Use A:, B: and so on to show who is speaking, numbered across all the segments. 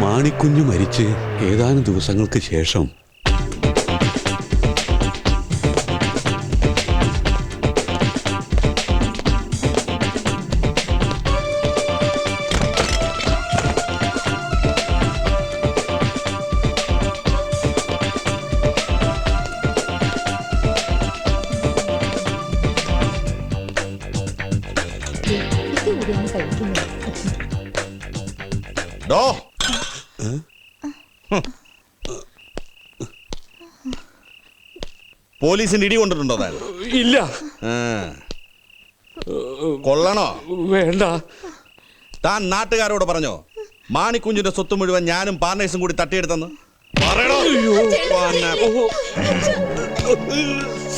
A: മാണിക്കുഞ്ഞ് മരിച്ച് ഏതാനും ദിവസങ്ങൾക്ക് ശേഷം
B: പോലീസിന്റെ ഇടി കൊണ്ടിട്ടുണ്ടോ താൻ?
A: ഇല്ല.
B: ആ. കൊള്ളണോ?
A: വേണ്ട.
B: താൻ നാട്ടുകാരോട് പറഞ്ഞോ മാണിക്കുഞ്ഞിന്റെ സ്വത്ത് മുഴുവൻ ഞാനും പാർട്ണേഴ്സും കൂടി തട്ടിയെടുത്തെന്ന്? പറയണോ? പിന്നെ,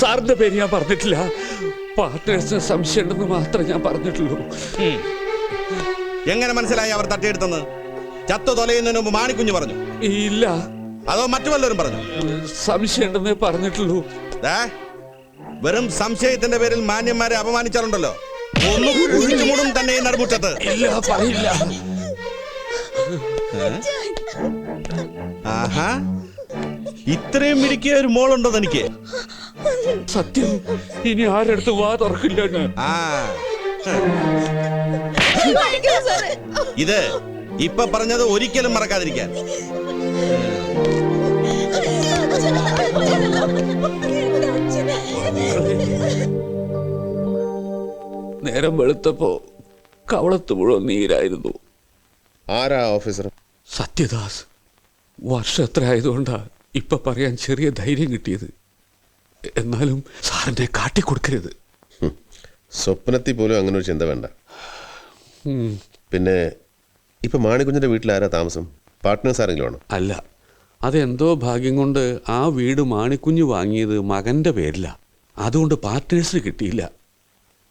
A: സാറിന്റെ പേര് ഞാൻ പറഞ്ഞിട്ടില്ല. പാർട്ട്നേഴ്സിന് സംശയമുണ്ടെന്ന് മാത്രമേ ഞാൻ പറഞ്ഞിട്ടുള്ളൂ.
B: എങ്ങനെ മനസ്സിലായി അവർ തട്ടിയെടുത്തെന്ന്? ചത്തു തൊലയുന്നതിന് മുമ്പ് മാണിക്കുഞ്ഞ് പറഞ്ഞു.
A: ഇല്ല.
B: അതോ മറ്റു വല്ലവരും പറഞ്ഞു?
A: സംശയമുണ്ടെന്നേ പറഞ്ഞിട്ടുള്ളൂ.
B: ദേ, വെറും സംശയത്തിന്റെ പേരിൽ മാന്യന്മാരെ അപമാനിച്ചാലുണ്ടല്ലോ. ഒന്ന് കുഴിച്ചു മൂടും തന്നെ ഈ നടുമുറ്റത്ത്.
A: ഇല്ല പറയില്ല.
B: ആഹാ. ഇത്രയും മിടുക്കിയ ഒരു മോളുണ്ടോ തനിക്ക്?
A: സത്യം. ഇനി ആരടുത്ത് വാ തുറക്കില്ല
B: ആ. ഇത് ഇപ്പൊ പറഞ്ഞത് ഒരിക്കലും മറക്കാതിരിക്കാൻ.
A: നേരം വെളുത്തപ്പോ കവളത്ത് മുഴുവൻ നീരായിരുന്നു.
C: ആരാ ഓഫീസർ?
A: സത്യദാസ് വർഷം എത്ര ആയതുകൊണ്ടാ ഇപ്പൊ പറയാൻ ചെറിയ ധൈര്യം കിട്ടിയത്? എന്നാലും സാറിനെ കാട്ടിക്കൊടുക്കരുത്.
C: സ്വപ്നത്തിൽ പോലും അങ്ങനെ ഒരു ചിന്ത വേണ്ട. പിന്നെ ഇപ്പൊ മാണിക്കുഞ്ഞിന്റെ വീട്ടിലാരാ താമസം? പാർട്ട്നേഴ്സ് ആരെങ്കിലും ആണോ?
A: അല്ല. അതെന്തോ ഭാഗ്യം കൊണ്ട് ആ വീട് മാണിക്കുഞ്ഞ് വാങ്ങിയത് മകന്റെ പേരിലാണ് അതുകൊണ്ട് പാർട്ട്നേഴ്സിന് കിട്ടിയില്ല.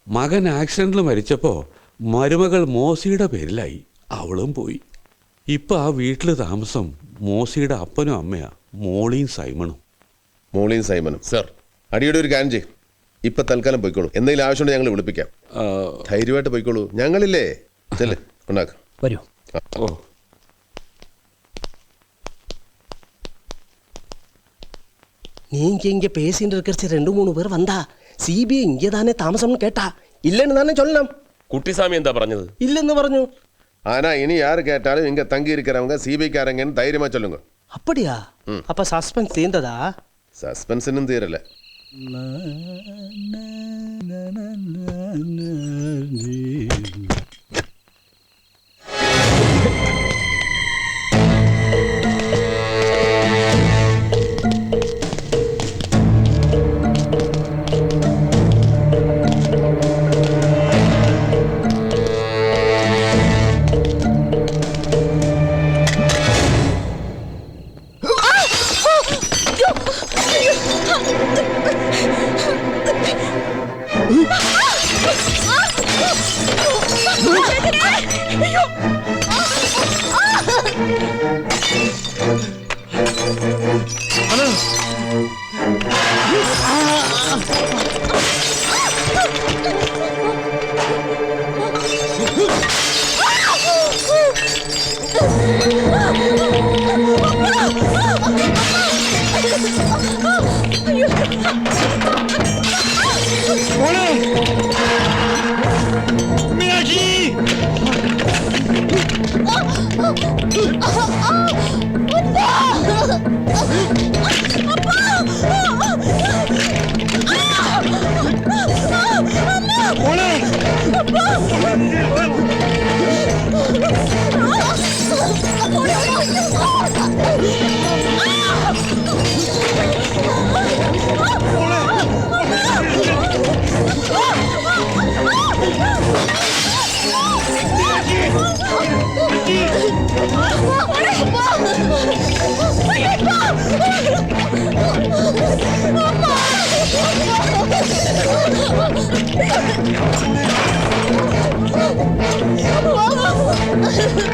A: മകൻ ആക്സിഡന്റിൽ മരിച്ചപ്പോൾ മരുമകൾ മോസിയുടെ പേരിലായി. അവളും പോയി. ഇപ്പൊ ആ വീട്ടിൽ താമസം മോസിയുടെ അപ്പനും അമ്മയാ മോളിയും സൈമണും.
C: മോളിയും സൈമനും സർ. അടിയുടെ ഒരു കാര്യം ചെയ്യും. ഇപ്പൊ തൽക്കാലം പോയിക്കോളൂ. എന്തെങ്കിലും ആവശ്യമുണ്ടെങ്കിൽ ഞങ്ങൾ വിളിപ്പിക്കാം. ധൈര്യമായിട്ട് പോയിക്കോളൂ. ഞങ്ങളില്ലേ? ചെല്ലേ. ഉണ്ടാക്കാം
D: വരൂ.
A: ഓ
D: நீங்க இங்க பேசிட்டு இருக்கிற ரெண்டு மூணு பேர் வந்தா சிபிஐ இங்கே தானே தாமசம்னு கேட்டா இல்லைன்னு தானே சொல்லணும்
E: കുട്ടിസ്വാമി എന്താ പറഞ്ഞത്
D: இல்லைன்னு പറഞ്ഞു
C: ஆனா இனி யாரு கேட்டாலும் இங்க தங்கி இருக்கிறவங்க சிபிக்காரங்கன்னு தைரியமா சொல்லுங்க
D: அப்படியா அப்ப சஸ்பென்ஸ் தீர்ந்ததா
C: സസ്പെൻസ് ഒന്നും തീരല്ല
F: അയ്യോ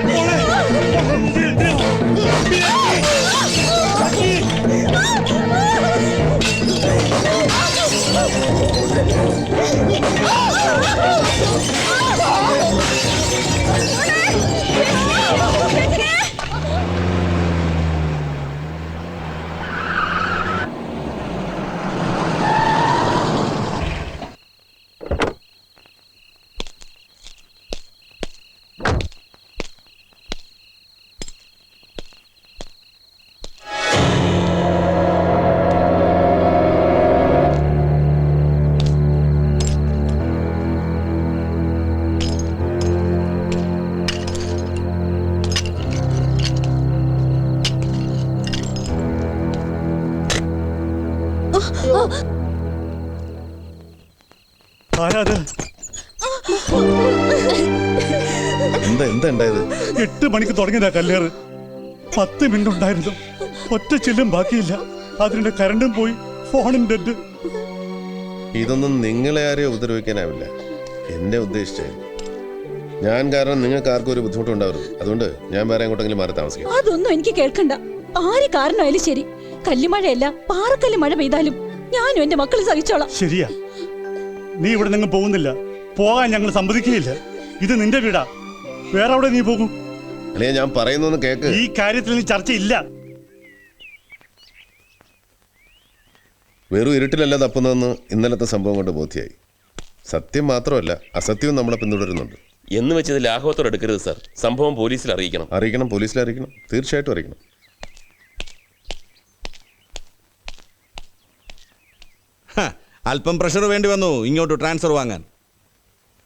C: 我，我，
E: 我。മണിക്ക് തുടങ്ങിയതാ കല്ലേറ്. പത്ത് മിനിറ്റ് ഉണ്ടായിരുന്നു. ഒറ്റ ചില്ലും ബാക്കിയില്ല. അതിന്റെ കരണ്ടും പോയി. ഫോണും ഡെഡ്.
C: ഇതൊന്നും നിങ്ങളെ ആരെയും ഉപദ്രവിക്കാനാവില്ല. എന്നെ ഉദ്ദേശിച്ചായിരുന്നു ഞാൻ കാരണം നിങ്ങൾക്ക് ആർക്കും ഒരു ബുദ്ധിമുട്ടും ഉണ്ടാവരുത് അതുകൊണ്ട് ഞാൻ വേറെ എങ്ങോട്ടെങ്കിലും മാറി താമസിക്കാം.
F: അതൊന്നും എനിക്ക് കേൾക്കണ്ട. ആര് കാരണമായാലും ശരി. കല്ലുമഴയല്ല പാറക്കല്ല് മഴ പെയ്താലും ഞാനും എന്റെ മക്കൾ സഹിച്ചോളാം.
E: ശരിയാ. നീ ഇവിടെ നിങ്ങൾ പോകുന്നില്ല. പോകാൻ ഞങ്ങൾ സമ്മതിക്കുകയില്ല. ഇത് നിന്റെ വീടാ. വേറെ അവിടെ നീ പോകും?
C: അല്ലെങ്കിൽ ഞാൻ പറയുന്നൊന്ന് കേക്ക്.
E: ഈ കാര്യത്തിൽ ചർച്ച ചർച്ചയില്ല.
C: വെറും ഇരുട്ടിലല്ല തപ്പുന്നതെന്ന് ഇന്നലത്തെ സംഭവം കൊണ്ട് ബോധ്യായി. സത്യം മാത്രമല്ല അസത്യവും നമ്മളെ പിന്തുടരുന്നുണ്ട്.
G: എന്ന് വെച്ചത് ലാഘവത്തോടെ എടുക്കരുത് സാർ. സംഭവം പോലീസിൽ അറിയിക്കണം.
C: അറിയിക്കണം പോലീസിൽ അറിയിക്കണം. തീർച്ചയായിട്ടും അറിയിക്കണം.
B: ഹ, അല്പം പ്രഷർ വേണ്ടി വന്നു. ഇങ്ങോട്ട് ട്രാൻസ്ഫർ വാങ്ങാൻ.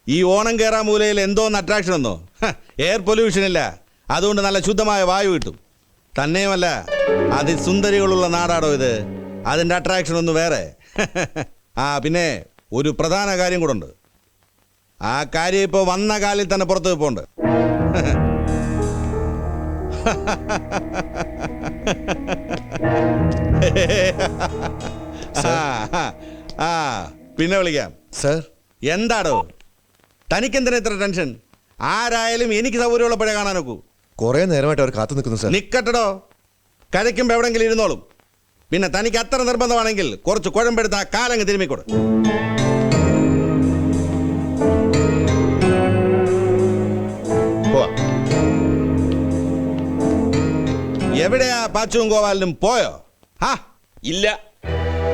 B: ഈ ഓണം കയറാ മൂലയിൽ എന്തോന്ന് അട്രാക്ഷൻ ഒന്നോ എയർ പൊല്യൂഷൻ ഇല്ല. അതുകൊണ്ട് നല്ല ശുദ്ധമായ വായു കിട്ടും. തന്നെയുമല്ല അതിസുന്ദരികളുള്ള നാടാണോ ഇത്. അതിന്റെ അട്രാക്ഷൻ ഒന്ന് വേറെ. ആ പിന്നെ ഒരു പ്രധാന കാര്യം കൂടെ ഉണ്ട് ആ കാര്യം ഇപ്പോൾ വന്ന കാലിൽ തന്നെ പുറത്ത് പോണ്ട് ആ, പിന്നെ വിളിക്കാം.
H: സർ.
B: എന്താടോ? തനിക്കെന്തിനാ ഇത്ര ടെൻഷൻ? ആരായാലും എനിക്ക് സൗകര്യമുള്ളപ്പോഴേ കാണാൻ നോക്കൂ
H: കുറെ നേരമായിട്ട് അവർ കാത്തു നിൽക്കുന്നു സാർ.
B: നിക്കട്ടടോ. കഴിക്കുമ്പോൾ എവിടെങ്കിലും ഇരുന്നോളും. പിന്നെ തനിക്ക് അത്ര നിർബന്ധമാണെങ്കിൽ കുറച്ച് കുഴമ്പെടുത്ത് ആ കാലങ്ങ് തിരുമ്മിക്കൊടു എവിടെയാ പാച്ചുവും ഗോപാലിനും പോയോ? ഹാ.
G: ഇല്ല.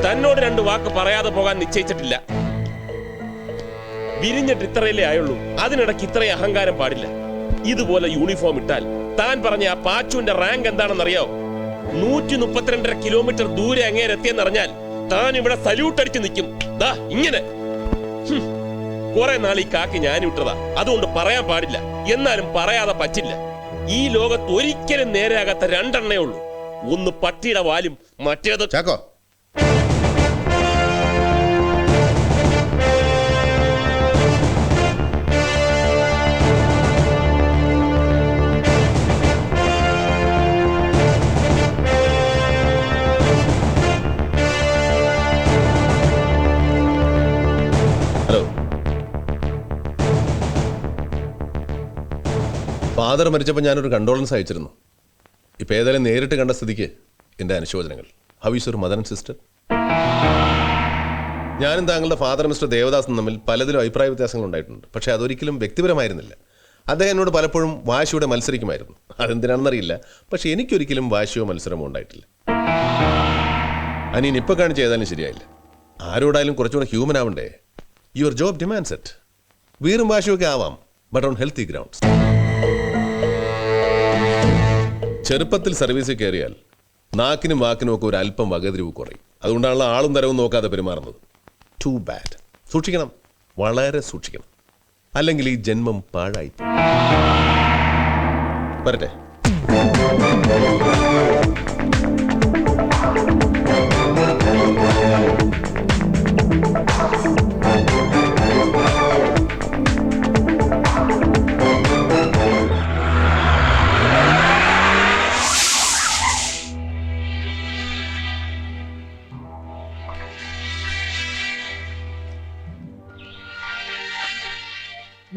G: തന്നോട് രണ്ട് വാക്ക് പറയാതെ പോകാൻ നിശ്ചയിച്ചിട്ടില്ല. വിരിഞ്ഞിട്ട് ഇത്രയല്ലേ ആയുള്ളൂ. അതിനിടയ്ക്ക് ഇത്രയും അഹങ്കാരം പാടില്ല. ഇതുപോലെ യൂണിഫോം ഇട്ടാൽ താൻ പറഞ്ഞ ആ പാച്ചുവിന്റെ റാങ്ക് എന്താണെന്നറിയോ നൂറ്റി മുപ്പത്തിരണ്ടര കിലോമീറ്റർ ദൂരെ അങ്ങേരെത്തിയെന്നറിഞ്ഞാൽ താൻ ഇവിടെ സല്യൂട്ട് അടിച്ചു നിൽക്കും. ദാ ഇങ്ങനെ. കുറെ നാൾ ഈ കാക്ക് ഞാൻ വിട്ടതാ അതുകൊണ്ട് പറയാൻ പാടില്ല. എന്നാലും പറയാതെ പറ്റില്ല. ഈ ലോകത്ത് ഒരിക്കലും നേരെയാകാത്ത രണ്ടെണ്ണേ ഉള്ളൂ. ഒന്ന് പട്ടിയുടെ വാലും മറ്റേത്
C: ചാക്കോ ഫാദർ മരിച്ചപ്പോൾ ഞാനൊരു കണ്ടോളൻസ് അയച്ചിരുന്നു. ഇപ്പം ഏതായാലും നേരിട്ട് കണ്ട സ്ഥിതിക്ക് എന്റെ അനുശോചനങ്ങൾ. How is your mother and sister ഞാനും താങ്കളുടെ ഫാദർ മിസ്റ്റർ ദേവദാസും തമ്മിൽ പലതിലും അഭിപ്രായ വ്യത്യാസങ്ങൾ ഉണ്ടായിട്ടുണ്ട്. പക്ഷേ അതൊരിക്കലും വ്യക്തിപരമായിരുന്നില്ല. അദ്ദേഹം എന്നോട് പലപ്പോഴും വാശിയോടെ മത്സരിക്കുമായിരുന്നു. അതെന്തിനാണെന്നറിയില്ല. പക്ഷേ എനിക്കൊരിക്കലും വാശിയോ മത്സരമോ ഉണ്ടായിട്ടില്ല. അനിയൻ ഇപ്പോൾ കാണിച്ച് ഏതായാലും ശരിയായില്ല. ആരോടായാലും കുറച്ചുകൂടെ ഹ്യൂമൻ ആവണ്ടേ? യുവർ ജോബ് ഡിമാൻഡ്സ് ഇറ്റ് വീറും വാശിയൊക്കെ ആവാം ബട്ട് ഓൺ ഹെൽത്തി ഗ്രൗണ്ട്സ് ചെറുപ്പത്തിൽ സർവീസിൽ കയറിയാൽ നാക്കിനും വാക്കിനും ഒക്കെ ഒരു അല്പം വകതിരിവ് കുറയും. അതുകൊണ്ടാണല്ലോ ആളും തരവും നോക്കാതെ പെരുമാറുന്നത്. ടു ബാഡ് സൂക്ഷിക്കണം. വളരെ സൂക്ഷിക്കണം. അല്ലെങ്കിൽ ഈ ജന്മം പാഴായി. വരട്ടെ.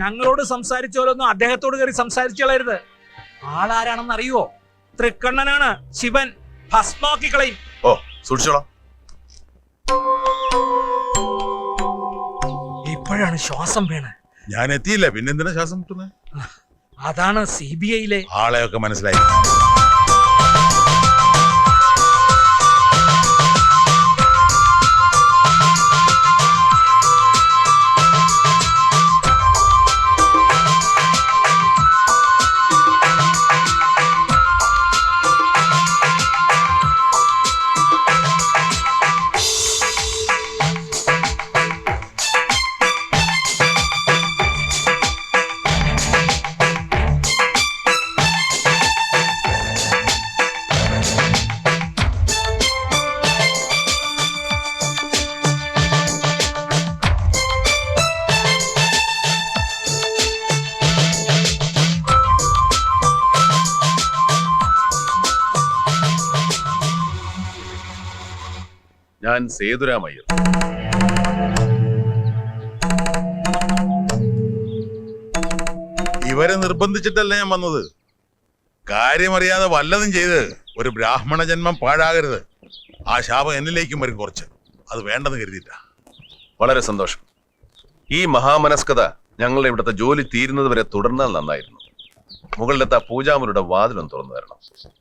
I: ഞങ്ങളോട് സംസാരിച്ചോലൊന്നും അദ്ദേഹത്തോട് കയറി സംസാരിച്ചോളരുത്. ആളാരാണെന്ന് അറിയുവോ? തൃക്കണ്ണനാണ് ശിവൻ ഭസ്മാക്കി കളയും.
H: ഓ സൂക്ഷിച്ചോളാം.
I: ഇപ്പോഴാണ് ശ്വാസം വേണ.
J: ഞാൻ എത്തിയില്ല. പിന്നെന്തിനാ ശ്വാസം മുട്ടുന്നത്
I: അതാണ് സി ബി ഐയിലെ
J: ആളെയൊക്കെ മനസ്സിലായി.
C: ഞാൻ സേതുരാമയ്യർ.
J: ഇവരെ നിർബന്ധിച്ചിട്ടല്ല ഞാൻ വന്നത്? കാര്യമറിയാതെ വല്ലതും ചെയ്ത് ഒരു ബ്രാഹ്മണ ജന്മം പാഴാകരുത്. ആ ശാപം എന്നിലേക്കും വരും കുറച്ച്. അത് വേണ്ടെന്ന് കരുതിയിട്ടാ.
C: വളരെ സന്തോഷം. ഈ മഹാമനസ്കത ഞങ്ങളുടെ ഇവിടുത്തെ ജോലി തീരുന്നത് വരെ തുടർന്നാൽ നന്നായിരുന്നു. മുകളിലത്തെ ആ പൂജാമുരുടെ വാതിലും തുറന്നു തരണം.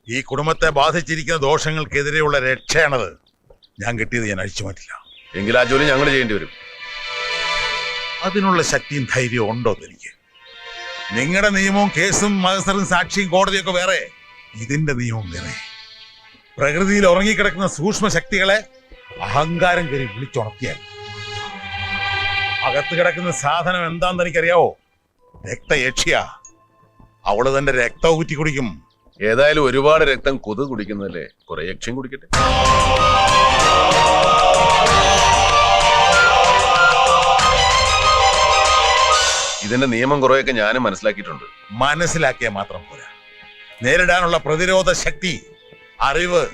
J: ഈ കുടുംബത്തെ ബാധിച്ചിരിക്കുന്ന ദോഷങ്ങൾക്കെതിരെയുള്ള രക്ഷയാണത്. ഞാൻ കിട്ടിയത് ഞാൻ അഴിച്ചു മാറ്റില്ല.
C: എങ്കിൽ ആ ജോലി ഞങ്ങൾ ചെയ്യേണ്ടി വരും.
J: അതിനുള്ള ശക്തിയും ധൈര്യവും ഉണ്ടോ എനിക്ക്. നിങ്ങളുടെ നിയമവും കേസും മത്സരവും സാക്ഷിയും കോടതിയൊക്കെ വേറെ. ഇതിന്റെ നിയമം വേറെ. പ്രകൃതിയിൽ ഉറങ്ങിക്കിടക്കുന്ന സൂക്ഷ്മ ശക്തികളെ അഹങ്കാരം കയറി വിളിച്ചുണർത്തിയാൽ. അകത്ത് കിടക്കുന്ന സാധനം എന്താണെന്ന് എനിക്കറിയാവോ? രക്തയക്ഷിയ. അവൾ തന്റെ രക്തം ഊറ്റി കുടിക്കും
C: ഏതായാലും ഒരുപാട് രക്തം കൊതു കുടിക്കുന്നതല്ലേ? കുറെ യക്ഷ്യം കുടിക്കട്ടെ. ഇതിന്റെ നിയമം കുറെയൊക്കെ ഞാനും മനസ്സിലാക്കിയിട്ടുണ്ട്.
J: മനസ്സിലാക്കിയ മാത്രം പോരാ. നേരിടാനുള്ള പ്രതിരോധ ശക്തി അറിവ്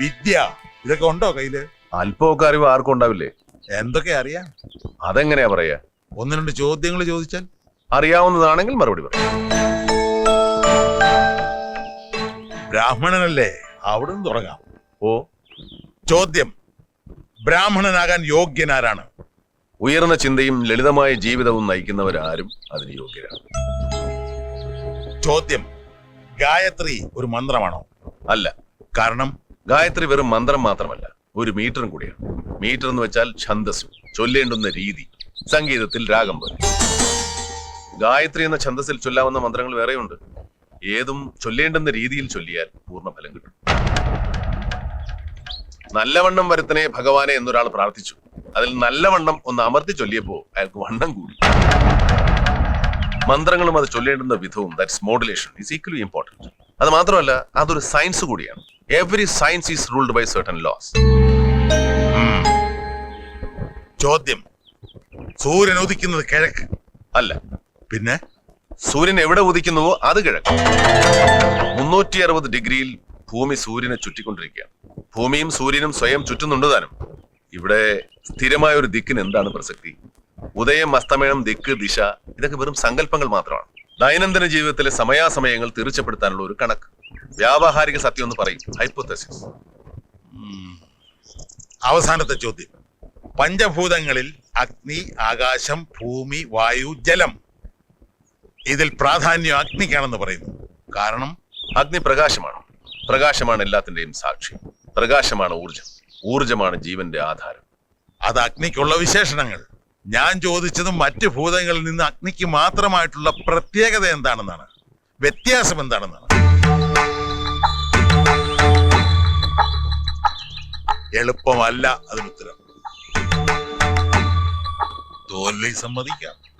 J: വിദ്യ ഇതൊക്കെ ഉണ്ടോ കയ്യിൽ?
C: അല്പമൊക്കെ അറിവ് ആർക്കും ഉണ്ടാവില്ലേ?
J: എന്തൊക്കെ അറിയാം?
C: അതെങ്ങനെയാ പറയാ?
J: ഒന്ന് രണ്ട് ചോദ്യങ്ങൾ ചോദിച്ചാൽ?
C: അറിയാവുന്നതാണെങ്കിൽ മറുപടി പറയാം
J: ബ്രാഹ്മണനല്ലേ? അവിടുന്ന് തുടങ്ങാം.
C: ഓ.
J: ചോദ്യം. ബ്രാഹ്മണനാകാൻ യോഗ്യനാരാണ്?
C: ഉയർന്ന ചിന്തയും ലളിതമായ ജീവിതവും നയിക്കുന്നവരാരും അതിന് യോഗ്യരാണ്.
J: ചോദ്യം ഗായത്രി ഒരു മന്ത്രമാണോ?
C: അല്ല.
J: കാരണം?
C: ഗായത്രി വെറും മന്ത്രം മാത്രമല്ല ഒരു മീറ്ററും കൂടിയാണ്. മീറ്റർ എന്ന് വെച്ചാൽ ഛന്ദസ് ചൊല്ലേണ്ടുന്ന രീതി സംഗീതത്തിൽ രാഗം പോലെ. ഗായത്രി എന്ന ഛന്ദസിൽ ചൊല്ലാവുന്ന മന്ത്രങ്ങൾ വേറെയുണ്ട്. ഏതും ചൊല്ലേണ്ടുന്ന രീതിയിൽ ചൊല്ലിയാൽ പൂർണ ഫലം കിട്ടും. നല്ലവണ്ണം വരുത്തനെ ഭഗവാനെ എന്നൊരാൾ പ്രാർത്ഥിച്ചു. അതിൽ നല്ലവണ്ണം ഒന്ന് അമർത്തി ചൊല്ലിയപ്പോ അയാൾക്ക് വണ്ണം കൂടി. മന്ത്രങ്ങളും അത് ചൊല്ലേണ്ടുന്ന വിധവും that's modulation is equally important അത് മാത്രമല്ല അതൊരു സയൻസ് കൂടിയാണ്. Every science is ruled by certain laws
J: ചോദ്യം. സൂര്യൻ ഉദിക്കുന്നത് കിഴക്ക്.
C: അല്ല.
J: പിന്നെ?
C: സൂര്യൻ എവിടെ ഉദിക്കുന്നുവോ അത് കിഴക്ക്. മുന്നൂറ്റി അറുപത് ഡിഗ്രിയിൽ ഭൂമി സൂര്യനെ ചുറ്റിക്കൊണ്ടിരിക്കുകയാണ്. ഭൂമിയും സൂര്യനും സ്വയം ചുറ്റുന്നുണ്ട് താനും. ഇവിടെ സ്ഥിരമായ ഒരു ദിക്കിന് എന്താണ് പ്രസക്തി? ഉദയം അസ്തമയം ദിക്ക് ദിശ ഇതൊക്കെ വെറും സങ്കല്പങ്ങൾ മാത്രമാണ്. ദൈനംദിന ജീവിതത്തിലെ സമയാസമയങ്ങൾ തീർച്ചപ്പെടുത്താനുള്ള ഒരു കണക്ക്. വ്യാവഹാരിക സത്യം എന്ന് പറയും. ഹൈപ്പോത്തസിസ്
J: അവസാനത്തെ ചോദ്യം. പഞ്ചഭൂതങ്ങളിൽ അഗ്നി ആകാശം ഭൂമി വായു ജലം. ഇതിൽ പ്രാധാന്യം അഗ്നിക്കാണെന്ന് പറയുന്നു. കാരണം?
C: അഗ്നി പ്രകാശമാണ്. പ്രകാശമാണ് എല്ലാത്തിന്റെയും സാക്ഷി. പ്രകാശമാണ് ഊർജം ഊർജമാണ് ജീവന്റെ ആധാരം.
J: അത് അഗ്നിക്കുള്ള വിശേഷണങ്ങൾ. ഞാൻ ചോദിച്ചത് മറ്റു ഭൂതങ്ങളിൽ നിന്ന് അഗ്നിക്ക് മാത്രമായിട്ടുള്ള പ്രത്യേകത എന്താണെന്നാണ്? വ്യത്യാസം എന്താണെന്നാണ്? എളുപ്പമല്ല അതിനുത്തരം തോൽവി സമ്മതിക്കാം.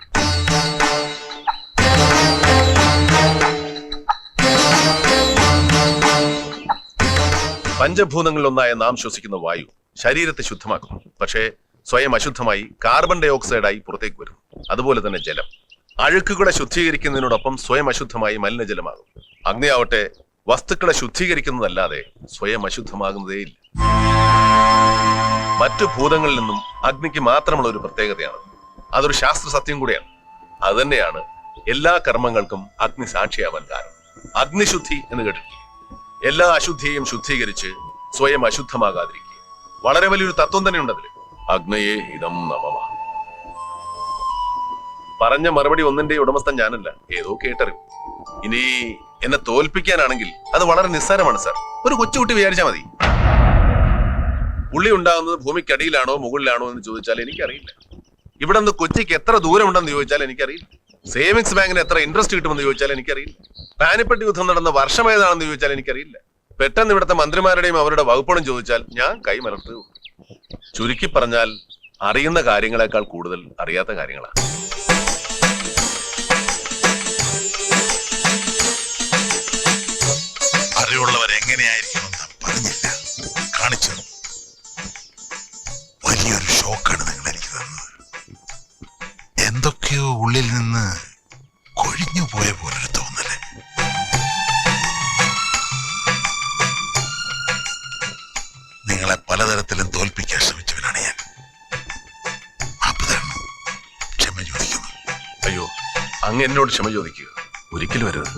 C: പഞ്ചഭൂതങ്ങളിലൊന്നായ നാം ശ്വസിക്കുന്ന വായു ശരീരത്തെ ശുദ്ധമാക്കും. പക്ഷേ സ്വയം അശുദ്ധമായി കാർബൺ ഡൈ ഓക്സൈഡായി പുറത്തേക്ക് വരും. അതുപോലെ തന്നെ ജലം. അഴുക്കുകളെ ശുദ്ധീകരിക്കുന്നതിനോടൊപ്പം സ്വയം അശുദ്ധമായി മലിനജലമാകും. അഗ്നിയാവട്ടെ വസ്തുക്കളെ ശുദ്ധീകരിക്കുന്നതല്ലാതെ സ്വയം അശുദ്ധമാകുന്നതേയില്ല മറ്റു ഭൂതങ്ങളിൽ നിന്നും അഗ്നിക്ക് മാത്രമുള്ള ഒരു പ്രത്യേകതയാണ്. അതൊരു ശാസ്ത്ര സത്യം കൂടിയാണ്. അതുതന്നെയാണ് എല്ലാ കർമ്മങ്ങൾക്കും അഗ്നി സാക്ഷിയാവാൻ കാരണം. അഗ്നിശുദ്ധി എന്ന് കേട്ടിട്ടില്ലേ? എല്ലാ അശുദ്ധിയെയും ശുദ്ധീകരിച്ച് സ്വയം അശുദ്ധമാകാതിരിക്കുക. വളരെ വലിയൊരു തത്വം തന്നെ ഉണ്ട് അതിൽ. അഗ്നയെ ഇതം നമമ. പറഞ്ഞ മറുപടി ഒന്നിന്റെ ഉടമസ്ഥൻ ഞാനല്ല. ഏതോ കേട്ടറിവ്. ഇനി എന്നെ തോൽപ്പിക്കാനാണെങ്കിൽ അത് വളരെ നിസ്സാരമാണ് സാർ. ഒരു കൊച്ചുകുട്ടി വിചാരിച്ചാൽ മതി. പുള്ളി ഉണ്ടാകുന്നത് ഭൂമിക്കടിയിലാണോ മുകളിലാണോ എന്ന് ചോദിച്ചാൽ എനിക്കറിയില്ല. ഇവിടെ നിന്ന് കൊച്ചിക്ക് എത്ര ദൂരമുണ്ടെന്ന് ചോദിച്ചാൽ എനിക്കറിയില്ല. സേവിങ്സ് ബാങ്കിന് എത്ര ഇൻട്രസ്റ്റ് കിട്ടുമെന്ന് ചോദിച്ചാൽ എനിക്കറിയില്ല. പാനിപ്പട്ടി യുദ്ധം നടന്ന വർഷം ഏതാണെന്ന് ചോദിച്ചാൽ എനിക്കറിയില്ല. പെട്ടെന്ന് ഇവിടുത്തെ മന്ത്രിമാരുടെയും അവരുടെ വകുപ്പുകളും ചോദിച്ചാൽ ഞാൻ കൈമലർത്തു ചുരുക്കി പറഞ്ഞാൽ അറിയുന്ന കാര്യങ്ങളെക്കാൾ കൂടുതൽ അറിയാത്ത കാര്യങ്ങളാണ്
J: അറിവുള്ളവർ എങ്ങനെയായിരിക്കുമെന്ന് പറഞ്ഞില്ല. കാണിച്ചു വലിയൊരു ഷോക്കാണ് നിങ്ങൾ എന്തൊക്കെയോ ഉള്ളിൽ നിന്ന് കൊഴിഞ്ഞു പോയ പോലൊരു തോന്നൽ. നിങ്ങളെ പലതരത്തിലും തോൽപ്പിക്കാൻ ശ്രമിച്ചവനാണ് ഞാൻ. ക്ഷമ ചോദിക്കുന്നു.
C: അയ്യോ അങ്ങ് എന്നോട് ക്ഷമ ചോദിക്കുക. ഒരിക്കലും വരുത്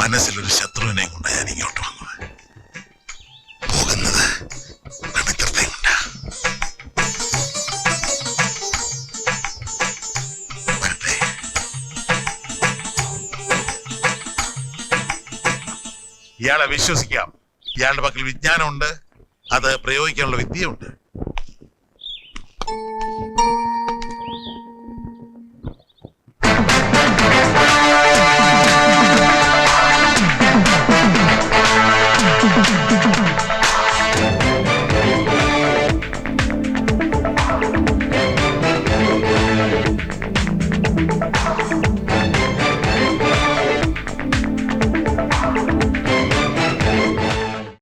J: മനസ്സിലൊരു ശത്രുവിനെയും കൊണ്ട് ഞാൻ ഇങ്ങോട്ട് ഇയാളെ വിശ്വസിക്കാം. ഇയാളുടെ പക്കൽ വിജ്ഞാനമുണ്ട്. അത് പ്രയോഗിക്കാനുള്ള വിദ്യയുണ്ട്.